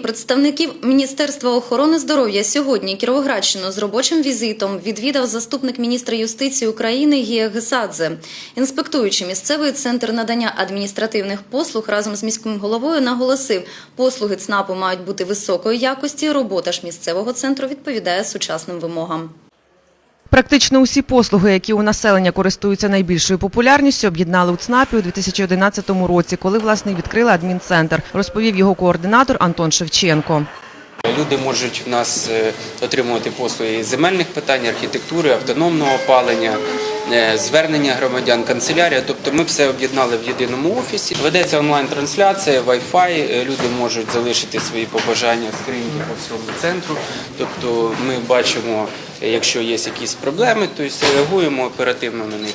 Представників Міністерства охорони здоров'я сьогодні Кіровоградщину з робочим візитом відвідав заступник міністра юстиції України Гія Гесадзе. Інспектуючи місцевий центр надання адміністративних послуг разом з міським головою наголосив, послуги ЦНАПу мають бути високої якості, робота ж місцевого центру відповідає сучасним вимогам. Практично усі послуги, які у населення користуються найбільшою популярністю, об'єднали у ЦНАПі у 2011 році, коли власне відкрили адмінцентр, розповів його координатор Антон Шевченко. Люди можуть в нас е, отримувати послуги земельних питань, архітектури, автономного опалення, е, звернення громадян, канцелярія. Тобто ми все об'єднали в єдиному офісі. Ведеться онлайн-трансляція, Wi-Fi, е, люди можуть залишити свої побажання скриньки по всьому центру. Тобто ми бачимо, якщо є якісь проблеми, то реагуємо оперативно на них.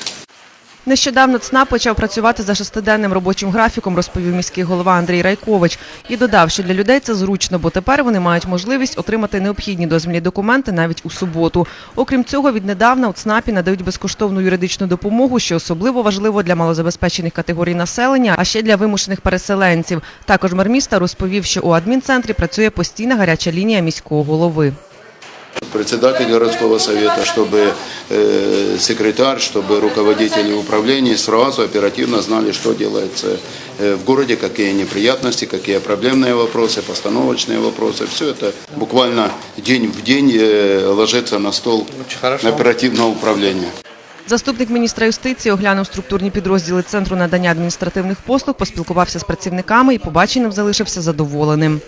Нещодавно ЦНАП почав працювати за шестиденним робочим графіком, розповів міський голова Андрій Райкович. І додав, що для людей це зручно, бо тепер вони мають можливість отримати необхідні дозвільні документи навіть у суботу. Окрім цього, віднедавна у ЦНАПі надають безкоштовну юридичну допомогу, що особливо важливо для малозабезпечених категорій населення, а ще для вимушених переселенців. Також мер міста розповів, що у адмінцентрі працює постійна гаряча лінія міського голови председатель городского совета, чтобы э, секретарь, чтобы руководители управлений сразу оперативно знали, что делается э, в городе, какие неприятности, какие проблемные вопросы, постановочные вопросы. Все это буквально день в день э, ложится на стол оперативного управления. Заступник міністра юстиції оглянув структурні підрозділи центру надання адміністративних послуг, поспілкувався з працівниками і побаченим залишився задоволеним.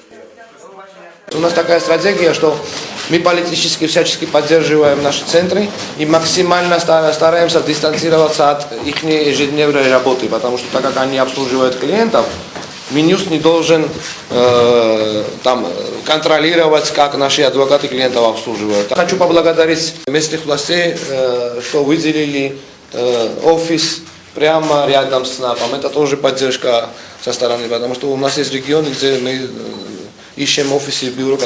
У нас такая стратегия, что мы политически всячески поддерживаем наши центры и максимально ста- стараемся дистанцироваться от их ежедневной работы, потому что так как они обслуживают клиентов, Минюс не должен э, там, контролировать, как наши адвокаты клиентов обслуживают. Хочу поблагодарить местных властей, э, что выделили э, офис прямо рядом с НАПом. Это тоже поддержка со стороны, потому что у нас есть регионы, где мы э, ищем офисы бюро.